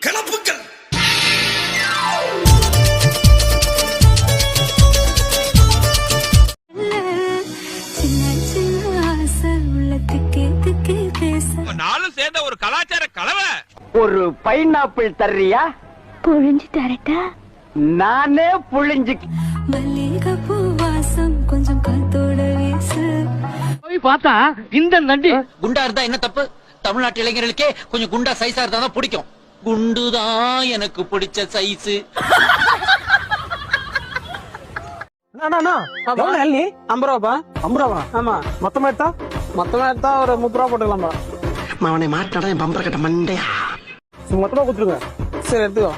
கிளப்புக்கள் சின்ன சின்ன ஆசை உள்ளத்துக்கு எதுக்கு பேச நாளும் சேர்ந்த ஒரு கலாச்சார கலவை ஒரு பைனாப்பிள் தர்றியா? புழிஞ்சு தரட்டா நானே புழிஞ்சு மல்லிகை பூ வாசம் கொஞ்சம் காத்தோட வீசு. போய் பார்த்தா இந்த நண்டி. குண்டா இருந்தா என்ன தப்பு? தமிழ்நாட்டு இளைஞர்களுக்கே கொஞ்சம் குண்டா சைஸா இருந்தா தான் பிடிக்கும். குண்டுதான் எனக்கு பிடிச்ச சைஸ். மொத்தமா எடுத்தா? மொத்தமா எடுத்தா ஒரு முப்பது ரூபா போட்டுக்கலாம்பா அவனை மாட்டாடா என் பம்பர கட்ட மண்டையா? மொத்தமா கொடுத்துருங்க. சரி எடுத்துக்கோ.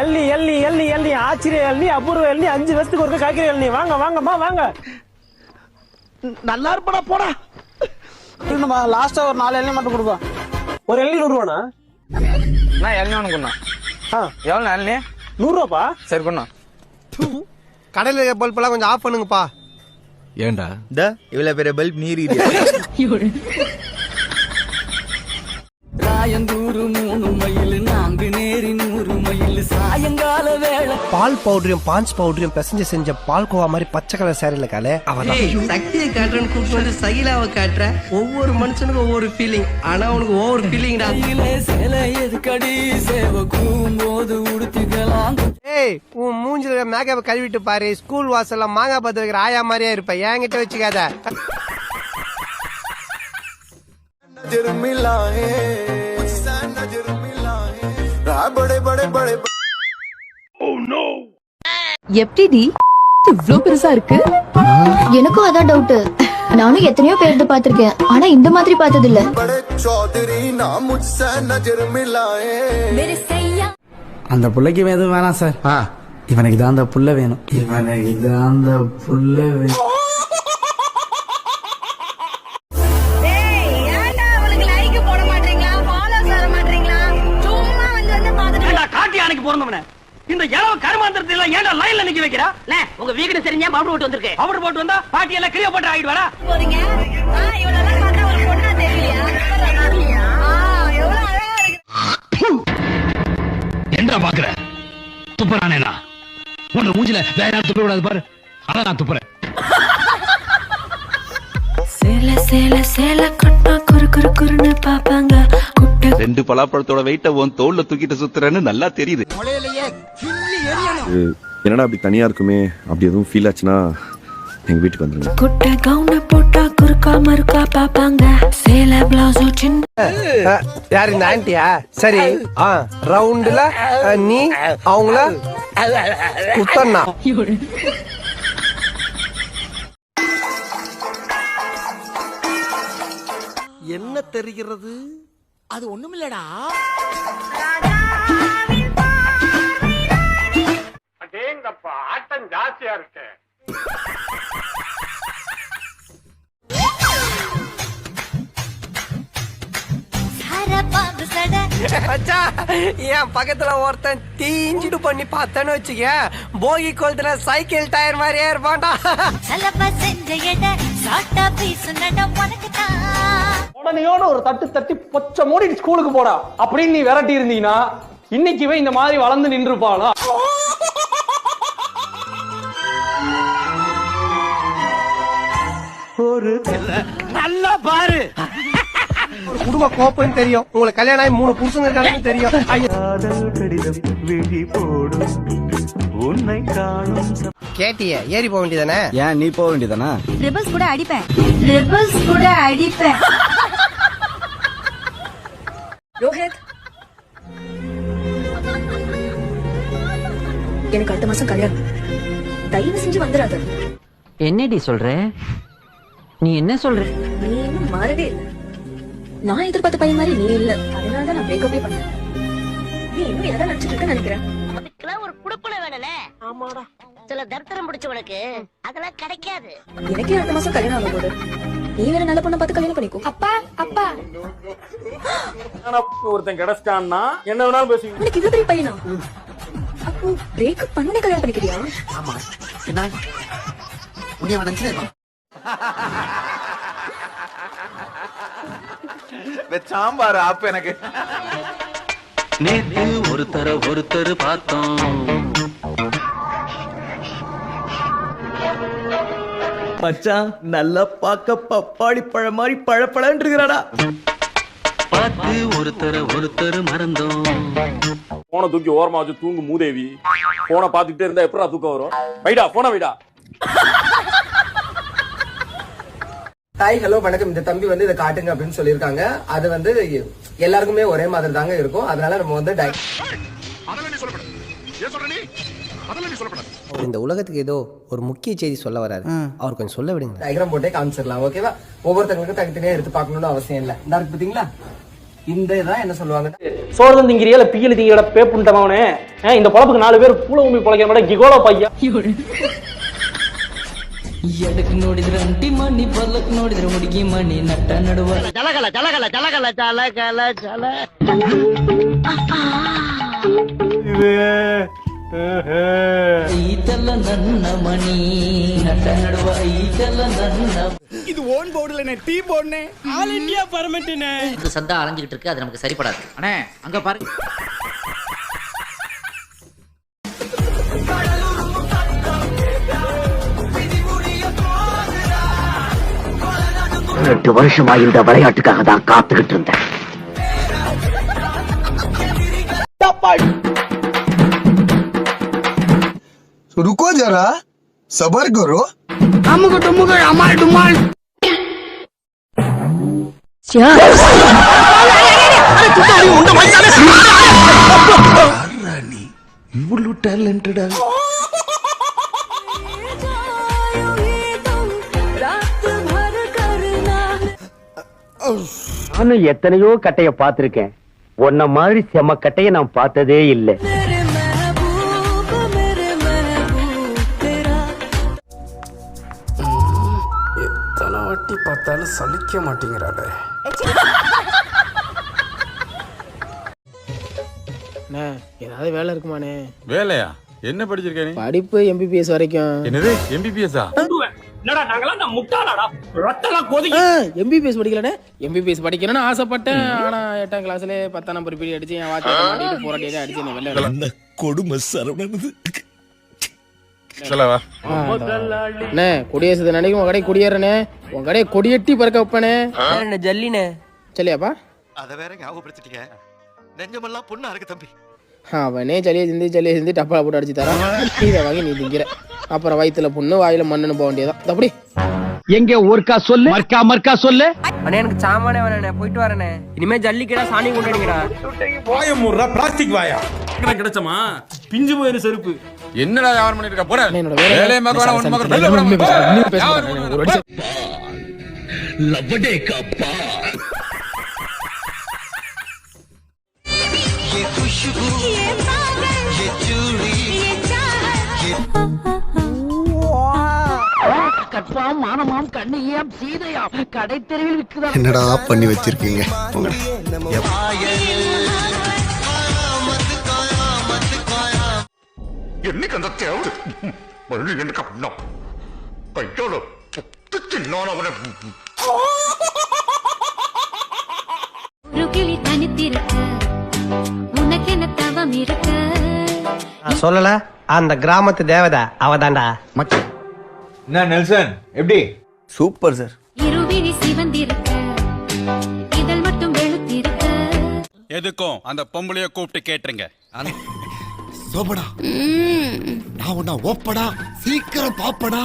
எள்ளி எள்ளி எள்ளி எள்ளி ஆச்சரிய எள்ளி அபூர்வ எள்ளி அஞ்சு வருஷத்துக்கு ஒருக்க காய்கறி எள்ளி. வாங்க வாங்கம்மா வாங்க. நல்லா இருப்படா போடா. இல்லைம்மா லாஸ்டா ஒரு நாலு எள்ளி மட்டும் கொடுப்பா ஒரு எள்ளி நூறு ரூபாண்ணா நான் இளநீ ஒன்று கொண்டா ஆ. எவ்வளோ இளநீ நூறு ரூபாப்பா சரி கொண்டா கடையில பல்ப் எல்லாம் கொஞ்சம் ஆஃப் பண்ணுங்கப்பா. ஏண்டா? இந்த இவ்வளவு பெரிய பல்ப் நீர் பால் பவுடரையும் பாஞ்ச் பவுடரையும் பிசைஞ்சு செஞ்ச பால் கோவா மாதிரி பச்சை கலர் சேரீல காலே அவதான். சக்தியை காட்டுறேன்னு கூப்பிட்டு வந்து சகிலாவை காட்டுற. ஒவ்வொரு மனுஷனுக்கும் ஒவ்வொரு ஃபீலிங் ஆனா உனக்கு ஒவ்வொரு ஃபீலிங்டா சேலை எதுக்கடி? சேவ கூம்போது உடுத்திக்கலாம். ஏய் உன் மூஞ்சில மேக்கப் கழுவிட்டு பாரு. ஸ்கூல் வாசல்ல மாங்காய் பத்து வைக்கிற ஆயா மாதிரியே இருப்ப. என்கிட்ட வச்சுக்காத. எப்படிடி? இவ்ளோ பெருசா இருக்கு? எனக்கும் அதான் டவுட் நானும் எத்தனையோ பேர்த்து பார்த்திருக்கேன். ஆனா இந்த மாதிரி பார்த்தது இல்ல அந்த புள்ளைக்கு எதுவும் வேணாம் சார் இவனுக்கு தான் அந்த புள்ள வேணும். இவனுக்கு தான் அந்த புள்ள வேணும். பிறந்தவன? இந்த இளவ கருமாந்திரத்தை எல்லாம் ஏன்டா லைன்ல நிக்க வைக்கிறா? உங்க வீடு தெரிஞ்சா பவுடர் போட்டு வந்திருக்கேன் பவுடர் போட்டு வந்தா பாட்டி எல்லாம் கிளியோ போட்டு ஆயிடுவாரா என்ன பாக்குற? துப்புறானேனா உன்னை மூஞ்சில வேற யாரும் துப்ப விடாது பாரு. அதான் நான் துப்புறேன். சேல சேல சேல கட்டா குறு குறு குறுன்னு பாப்பாங்க ரெண்டு பலாப்பழத்தோட வெயிட்ட உன் தோல்ல தூக்கிட்டு சுத்துறேன்னு நல்லா தெரியுது. என்னடா அப்படி தனியா இருக்குமே? அப்படி எதுவும் ஃபீல் ஆச்சுன்னா எங்க வீட்டுக்கு வந்துருங்க. குட்ட கவுன போட்டா குறுக்கா மறுக்கா பாப்பாங்க சேல பிளவுஸோ சின்ன யாரு இந்த ஆன்ட்டியா சரி ஆ ரவுண்டுல நீ அவங்கள குத்தண்ணா. என்ன தெரிகிறது? அது ஒண்ணுமில்லடா. அடேங்கப்பா ஆட்டம் ஜாஸ்தியா இருக்கு. என் பக்கத்துல ஒருத்தன் தீஞ்சிட்டு பண்ணி பார்த்தேன்னு வச்சுக்க போகி கொளுத்துல சைக்கிள் டயர் மாதிரியே இருப்பான்டா. உடனேயோட ஒரு தட்டு தட்டி பொச்ச மூடி ஸ்கூலுக்கு போடா. அப்படின்னு நீ விரட்டி இருந்தீங்கன்னா இன்னைக்கு இவன் இந்த மாதிரி வளர்ந்து நின்றுப்பானா? நல்லா பாரு. ஒரு குடும்ப கோப்புன்னு தெரியும். உங்களுக்கு கல்யாணம் ஆகி மூணு புருஷங்க இருக்காங்கன்னு தெரியும். ஐயா. கேட்டிய ஏறி போக வேண்டியதானே? ஏன் நீ போக வேண்டியதானே? ரிபல்ஸ் கூட அடிப்பேன். ரிபல்ஸ் கூட அடிப்பேன். ரோஹித் எனக்கு அடுத்த மாசம் கல்யாணம். தயவு செஞ்சு வந்துடாத. என்னடி சொல்ற? நீ என்ன சொல்ற? நீ இன்னும் மாறவே இல்ல. நான் எதிர்பார்த்த பையன் மாதிரி நீ இல்ல. அதனால தான் நான் பிரேக்கப்பே பண்ணேன். நீ இன்னும் எதை நினைச்சிட்டு இருக்க நினைக்கிறேன்? அதுக்கெல்லாம் ஒரு குடுப்புல வேணும்ல. ஆமாடா. சில தரித்திரம் பிடிச்சவனுக்கு அதெல்லாம் கிடைக்காது. எனக்கே அடுத்த மாசம் கல்யாணம் ஆக போகுது. நீ வேற நல்ல பொண்ணை பார்த்து கல்யாணம் பண்ணிக்கோ. அப்பா அப்பா. ஒருத்தன் கிடைச்சிட்டான்னா என்ன வேணாலும் பேசுவீங்க உனக்கு இது பெரிய பையனா? அப்போ பிரேக்கப் பண்ணி கல்யாணம் பண்ணிக்கிறியா? ஆமா. என்ன? உன்னைய நினைச்சு சாம்பார் ஆப்பு எனக்கு. நேத்து ஒருத்தர ஒருத்தர் பார்த்தோம். மச்சான் நல்லா பார்க்க பப்பாளி பழம் மாதிரி பழப்பழன்னு இருக்கிறாடா பார்த்து ஒருத்தர ஒருத்தர் மறந்தோம். போனை தூக்கி ஓரமா வச்சு தூங்கு மூதேவி. போனை பார்த்துக்கிட்டே இருந்தா எப்படா தூக்கம் வரும்? வைடா போன வைடா. ஹாய் ஹலோ வணக்கம். இந்த தம்பி வந்து இதை காட்டுங்க அப்படின்னு சொல்லியிருக்காங்க. அது வந்து எல்லாருக்குமே ஒரே மாதிரி தாங்க இருக்கும். அதனால நம்ம வந்து டை- இந்த உலகத்துக்கு ஏதோ ஒரு முக்கிய செய்தி சொல்ல வராரு அவர் கொஞ்சம் சொல்ல விடுங்க டயக்ராம் போட்டே காமிச்சிடலாம் ஓகேவா ஒவ்வொருத்தங்களுக்கும் தனித்தனியா எடுத்து பார்க்கணும்னு அவசியம் இல்லை இந்த இருக்கு பாத்தீங்களா இந்த இதான் என்ன சொல்லுவாங்க சோழன் திங்கிறியா இல்ல பியல் திங்கிற பேப்புண்டவனே இந்த பொழப்புக்கு நாலு பேர் பூல உண்மை பொழைக்கிற மாதிரி கிகோலோ பையா ಎಡಕ್ ನೋಡಿದ್ರೆ ಅಂಟಿ ಮಣ್ಣಿ ಬಲ್ಲಕ್ ನೋಡಿದ್ರೆ ಹುಡುಗಿ ಮಣ್ಣಿ ನಟ್ಟ ನಡುವ ஜலகல ஜலகல ஜலகல ஜலகல ஜல ಈತೆಲ್ಲ ನನ್ನ ಮಣಿ ನಟ್ಟ ನಡುವ ಈತೆಲ್ಲ ನನ್ನ இது ஓன் போர்டுல டீ போடுனே ஆல் இந்தியா பர்மிட்டுனே இது சந்தா அலைஞ்சுக்கிட்டு இருக்கு அது நமக்கு சரிப்படாது அண்ணே அங்க பாரு எட்டு வருஷமா இந்த விளையாட்டுக்காக தான் காத்துக்கிட்டு இருந்தேன் रुको जरा सबर करो இவ்வளவு டேலண்டடா நானும் எத்தனையோ கட்டைய பார்த்திருக்கேன் உன்ன மாதிரி செம கட்டைய நான் பார்த்ததே இல்லை பார்த்தாலும் சலிக்க மாட்டேங்கிறாடே ஏதாவது வேலை இருக்குமானே வேலையா? என்ன படிச்சிருக்க நீ? படிப்பு எம்பிபிஎஸ் வரைக்கும். என்னது எம்பிபிஎஸ்ஆ என்னடா நாங்களாம் நான் முட்டாளாடா? ரத்தலாம் கொதிக்க எம்பிபிஎஸ் படிக்கலனே எம்பிபிஎஸ் படிக்கணும்னு ஆசைப்பட்டேன். ஆனா எட்டாம் கிளாஸ்ல பத்தாம் நம்பர் பீடி அடிச்சு என் வாத்தியார் மாட்டிட்டு போராட்டி தான் அடிச்சு என்ன வெளில கொடுமை சரவணனது? சொல்லவா? அண்ணே குடியரசு உன் கடை குடியேறனே உன் கடையை கொடியட்டி பறக்க வைப்பனே. ஜல்லினே சரியாப்பா அத வேற ஞாபகப்படுத்திட்டீங்க. நெஞ்சமெல்லாம் பொண்ணா இருக்கு தம்பி. அவனே சளியை சிந்தி சளியை சிந்தி டப்பால போட்டு அடிச்சு தரான். இதை வாங்கி நீ திங்கிற. அப்புறம் வயித்துல புண்ணு வாயில மண்ணுன்னு போக வேண்டியதான் அப்படி எங்க ஒருக்கா சொல்லு? மர்க்கா மர்க்கா சொல்லு? அண்ணே எனக்கு சாமானே வேணே போயிட்டு வரேனே இனிமே ஜல்லிக்கடா சாணி கொண்டாடிங்கடா வாய முறா பிளாஸ்டிக் வாயா? கிடைச்சமா? பிஞ்சு போயிரு செருப்பு. என்னடா வியாபாரம் பண்ணிட்டு இருக்க? போற வேலையை. வெளில போடா. வியாபாரம் ஒரு பண்ணு. அடிச்சு- லவடேக்கப்பா கட்பாம் மானமாம் கண்ணியாம் சீதையாம். கடை தெருவில் என்னடா பண்ணி வச்சிருக்கீங்க? என்னைக்கு அந்த தேவை மறுபடி எனக்கு அப்படின்னா கையோட சின்னானவனை கிளி தனித்திருக்க உனக்கு என்ன தவம் இருக்க. சொல்லல அந்த கிராமத்து தேவதை அவதான்டா. என்ன நெல்சன்? எப்படி? Super sir. இருவிழி சிவந்திருக்க. இதழ் மட்டும் வெளுத்திருக்க. எதுக்கும் அந்த பொம்பளைய கூப்பிட்டு கேட்டுருங்க. சோபடா நான் உன்ன ஓப்படா சீக்கிரம் பாப்படா